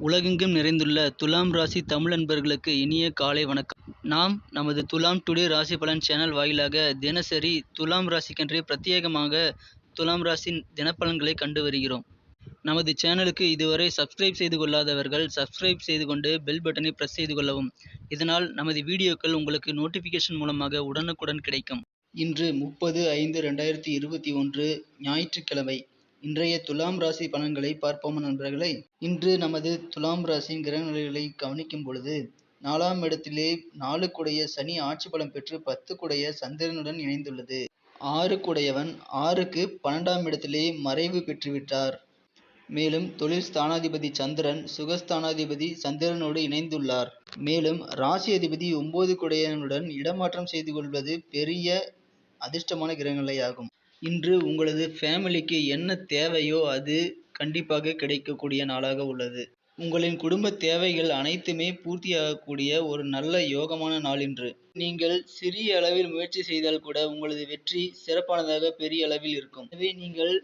உலகெங்கும் நிறைந்துள்ள துலாம் ராசி தமிழ் நண்பர்களுக்கு இனிய காலை வணக்கம். நாம் நமது துலாம் டுடே ராசி பலன் சேனல் வாயிலாக தினசரி துலாம் ராசிக்கென்றே பிரத்யேகமாக துலாம் ராசியின் தினப்பலன்களை கண்டு வருகிறோம். நமது சேனலுக்கு இதுவரை சப்ஸ்கிரைப் செய்து கொள்ளாதவர்கள் சப்ஸ்கிரைப் செய்து கொண்டு பெல் பட்டனை பிரஸ் செய்து கொள்ளவும். இதனால் நமது வீடியோக்கள் உங்களுக்கு நோட்டிஃபிகேஷன் மூலமாக உடனுக்குடன் கிடைக்கும். இன்று முப்பது ஐந்து ரெண்டாயிரத்தி இருபத்தி ஒன்று ஞாயிற்றுக்கிழமை. இன்றைய துலாம் ராசி பலன்களை பார்ப்போம் நண்பர்களே? இன்று நமது துலாம் ராசியின் கிரக நிலைகளை கவனிக்கும் பொழுது நாலாம் இடத்திலே நாலுக்குடைய சனி ஆட்சி பலம் பெற்று பத்துக்குடைய சந்திரனுடன் இணைந்துள்ளது. ஆறுக்குடையவன் ஆறுக்கு பன்னெண்டாம் இடத்திலே மறைவு பெற்றுவிட்டார் மேலும் தொழில் ஸ்தானாதிபதி சந்திரன் சுகஸ்தானாதிபதி சந்திரனோடு இணைந்துள்ளார். மேலும் ராசி அதிபதி ஒன்பது குடையனுடன் இடமாற்றம் செய்து கொள்வது பெரிய அதிர்ஷ்டமான கிரகநிலையாகும் இன்று உங்களது ஃபேமிலிக்கு என்ன தேவையோ அது கண்டிப்பாக கிடைக்கக்கூடிய நாளாக உள்ளது. உங்களின் குடும்ப தேவைகள் அனைத்துமே பூர்த்தியாகக்கூடிய ஒரு நல்ல யோகமான நாள் இன்று. நீங்கள் சிறிய அளவில் முயற்சி செய்தால் கூட உங்களது வெற்றி சிறப்பானதாக பெரிய அளவில் இருக்கும். எனவே நீங்கள்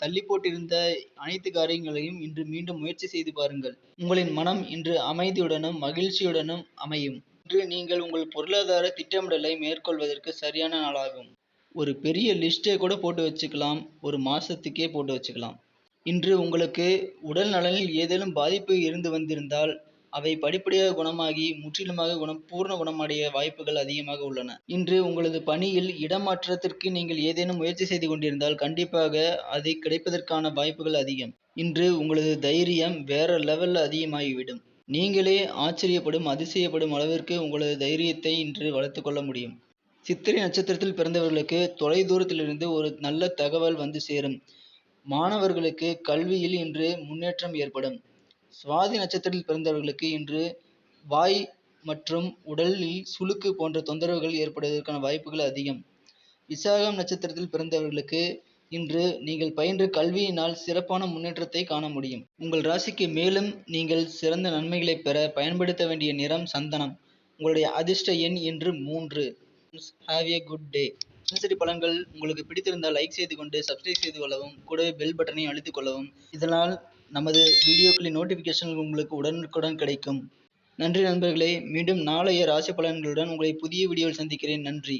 தள்ளி போட்டிருந்த அனைத்து காரியங்களையும் இன்று மீண்டும் முயற்சி செய்து பாருங்கள். உங்களின் மனம் இன்று அமைதியுடனும் மகிழ்ச்சியுடனும் அமையும். இன்று நீங்கள் உங்கள் பொருளாதார திட்டமிடலை மேற்கொள்வதற்கு சரியான நாளாகும். ஒரு பெரிய லிஸ்ட்டை கூட போட்டு வச்சுக்கலாம். ஒரு மாதத்துக்கே போட்டு வச்சுக்கலாம். இன்று உங்களுக்கு உடல் நலனில் ஏதேனும் பாதிப்பு இருந்து வந்திருந்தால் அவை படிப்படியாக குணமாகி முற்றிலுமாக குணம் பூர்ண குணமடைய வாய்ப்புகள் அதிகமாக உள்ளன. இன்று உங்களது பணியில் இடமாற்றத்திற்கு நீங்கள் ஏதேனும் முயற்சி செய்து கொண்டிருந்தால் கண்டிப்பாக அது கிடைப்பதற்கான வாய்ப்புகள் அதிகம். இன்று உங்களது தைரியம் வேற லெவல்ல அதிகமாகிவிடும். நீங்களே ஆச்சரியப்படும் அதிசயப்படும் அளவிற்கு உங்களது தைரியத்தை இன்று வளர்த்து கொள்ள முடியும். சித்திரை நட்சத்திரத்தில் பிறந்தவர்களுக்கு தொலைதூரத்திலிருந்து ஒரு நல்ல தகவல் வந்து சேரும். மாணவர்களுக்கு கல்வியில் இன்று முன்னேற்றம் ஏற்படும். சுவாதி நட்சத்திரத்தில் பிறந்தவர்களுக்கு இன்று வாய் மற்றும் உடலில் சுளுக்கு போன்ற தொந்தரவுகள் ஏற்படுவதற்கான வாய்ப்புகள் அதிகம். விசாகம் நட்சத்திரத்தில் பிறந்தவர்களுக்கு இன்று நீங்கள் பயின்ற கல்வியினால் சிறப்பான முன்னேற்றத்தை காண முடியும். உங்கள் ராசிக்கு மேலும் நீங்கள் சிறந்த நன்மைகளை பெற பயன்படுத்த வேண்டிய நிறம் சந்தனம். உங்களுடைய அதிர்ஷ்ட எண் இன்று மூன்று. ஹாவ் ஏ குட் டே தினசரி பலன்கள் உங்களுக்கு பிடித்திருந்தால் லைக் செய்து கொண்டு சப்ஸ்கிரைப் செய்து கொள்ளவும் கூடவே பெல் பட்டனையும் அழுத்திக் கொள்ளவும். இதனால் நமது வீடியோக்களின் நோட்டிஃபிகேஷன் உங்களுக்கு உடனுக்குடன் கிடைக்கும். நன்றி நண்பர்களே மீண்டும் நாளைய ராசி பலன்களுடன் உங்களை புதிய வீடியோவில் சந்திக்கிறேன். நன்றி.